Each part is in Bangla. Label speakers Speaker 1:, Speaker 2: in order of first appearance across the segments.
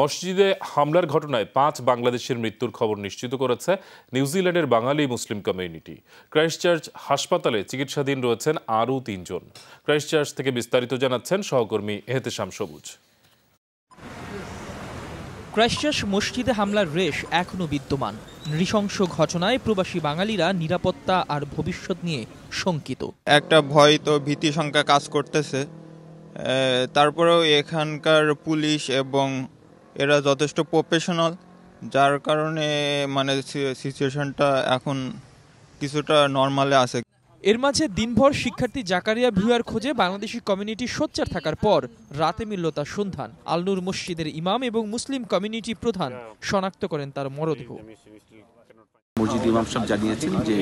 Speaker 1: মসজিদে হামলার ঘটনায় পাঁচ বাংলাদেশের মৃত্যুর খবর নিশ্চিত করেছে নিউজিল্যান্ডের বাঙালি মুসলিম কমিউনিটি। ক্রাইস্টচার্চ হাসপাতালে চিকিৎসাধীন রয়েছেন আরও তিনজন। ক্রাইস্টচার্চ থেকে বিস্তারিত জানাচ্ছেন সহকর্মী এহতেশাম সবুজ।
Speaker 2: ক্রাইস্টচার্চ মসজিদে হামলার রেশ এখনও বিদ্যমান। নৃশংস ঘটনায় প্রবাসী বাঙালিরা নিরাপত্তা আর ভবিষ্যৎ নিয়ে শঙ্কিত।
Speaker 3: একটা ভয় তো ভীতি সংখ্যা কাজ করতেছে। তারপরেও এখানকার পুলিশ এবং এরা যথেষ্ট প্রফেশনাল যার কারণে মানে সিচুয়েশনটা এখন কিছুটা নর্মালে আছে।
Speaker 2: এর মাঝে দিনভর শিক্ষার্থী জাকারিয়া ভিউয়ার খোঁজে বাংলাদেশি কমিউনিটি সোচ্চার থাকার পর রাতে মিলল তার সন্ধান। আলনুর মসজিদের ইমাম এবং মুসলিম কমিউনিটি প্রধান শনাক্ত করেন তার মরদেহ।
Speaker 4: মসজিদ ইমাম সাহেব জানিয়েছেন যে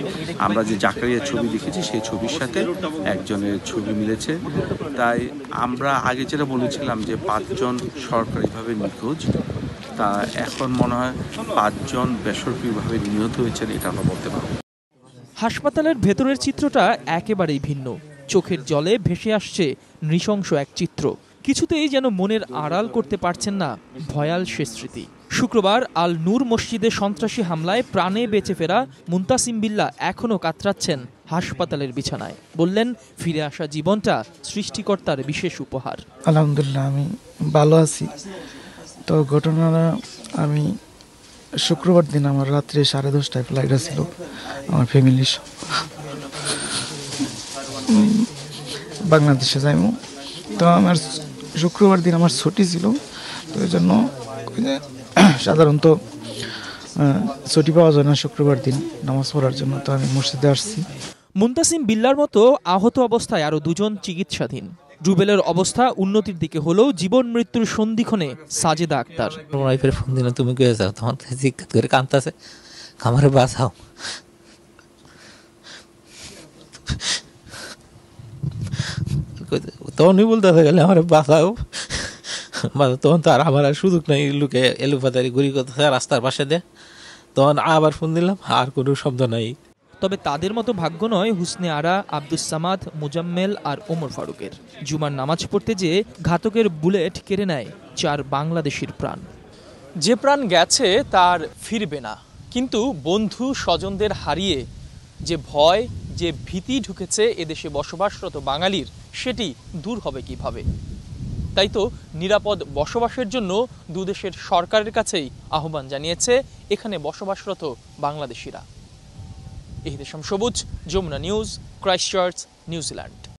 Speaker 4: আমরা যে জাকারিয়ার ছবি দেখেছি, সেই ছবির সাথে একজনের ছবি মিলেছে। তাই আমরা আগে যেটা বলেছিলাম যে পাঁচজন সরকারিভাবে নিখোঁজ, তা এখন মনে হয় পাঁচজন বেসরকারিভাবে নিহত হয়েছেন, এটা আমরা বলতে পারব।
Speaker 2: হাসপাতালের ভেতরের চিত্রটা একেবারেই ভিন্ন। চোখের জলে ভেসে আসছে নৃশংস এক চিত্র। কিছুতেই যেন মনের আড়াল করতে পারছেন না ভয়াল সে স্মৃতি। শুক্রবার আল নূর মসজিদে সন্ত্রাসী হামলায় প্রাণে বেঁচে ফেরা মুন্তাসিম বিল্লা এখনও কাতরাচ্ছেন হাসপাতালের বিছানায়। বললেন, ফিরে আসা জীবনটা সৃষ্টিকর্তার বিশেষ উপহার।
Speaker 5: আলহামদুলিল্লাহ, আমি ভালো আছি। তো ঘটনাটা আমি শুক্রবার দিন আমার রাত্রে সাড়ে দশটায় ফ্লাইট ছিল আমার ফ্যামিলির বাংলাদেশে যাইমু। তো আমার শুক্রবার দিন আমার ছুটি ছিল, তো জন্য ওই যে সাধারণত ছুটি পাওয়া যায় না শুক্রবার দিন নামাজ পড়ার জন্য তো আমি মসজিদে আসছি।
Speaker 2: মুন্তাসিম বিল্লার মতো আহত অবস্থায় আরও দুজন চিকিৎসাধীন। রুবেলের অবস্থা উন্নতির দিকে হলেও জীবন মৃত্যুর সন্ধিক্ষণে সাজেদা আক্তার।
Speaker 6: তোমার ওয়াইফের ফোন দিলে তুমি কে যাও? তখন জিজ্ঞাসা করে কান্তাছে আমারে বাঁচাও। তখনই বলতে গেলে আমার বাঁচাও। মানে তখন তো আর আমার আর সুযোগ নাই লুকে এলুপাতারি ঘুরি করতেছে রাস্তার পাশে দে তখন আবার ফোন দিলাম আর কোনো শব্দ নাই।
Speaker 2: তবে তাদের মতো ভাগ্য নয় হুসনে আরা আব্দুস সামাদ মুজাম্মেল আর ওমর ফারুকের। জুমার নামাজ পড়তে যেয়ে ঘাতকের বুলেট কেড়ে নেয় চার বাংলাদেশির প্রাণ। যে প্রাণ গেছে তার ফিরবে না। কিন্তু বন্ধু স্বজনদের হারিয়ে যে ভয় যে ভীতি ঢুকেছে এদেশে বসবাসরত বাঙালির সেটি দূর হবে কীভাবে? তাই তো নিরাপদ বসবাসের জন্য দুদেশের সরকারের কাছেই আহ্বান জানিয়েছে এখানে বসবাসরত বাংলাদেশিরা। এহিদেশম Sabuj, Jamuna news, Christchurch, New Zealand.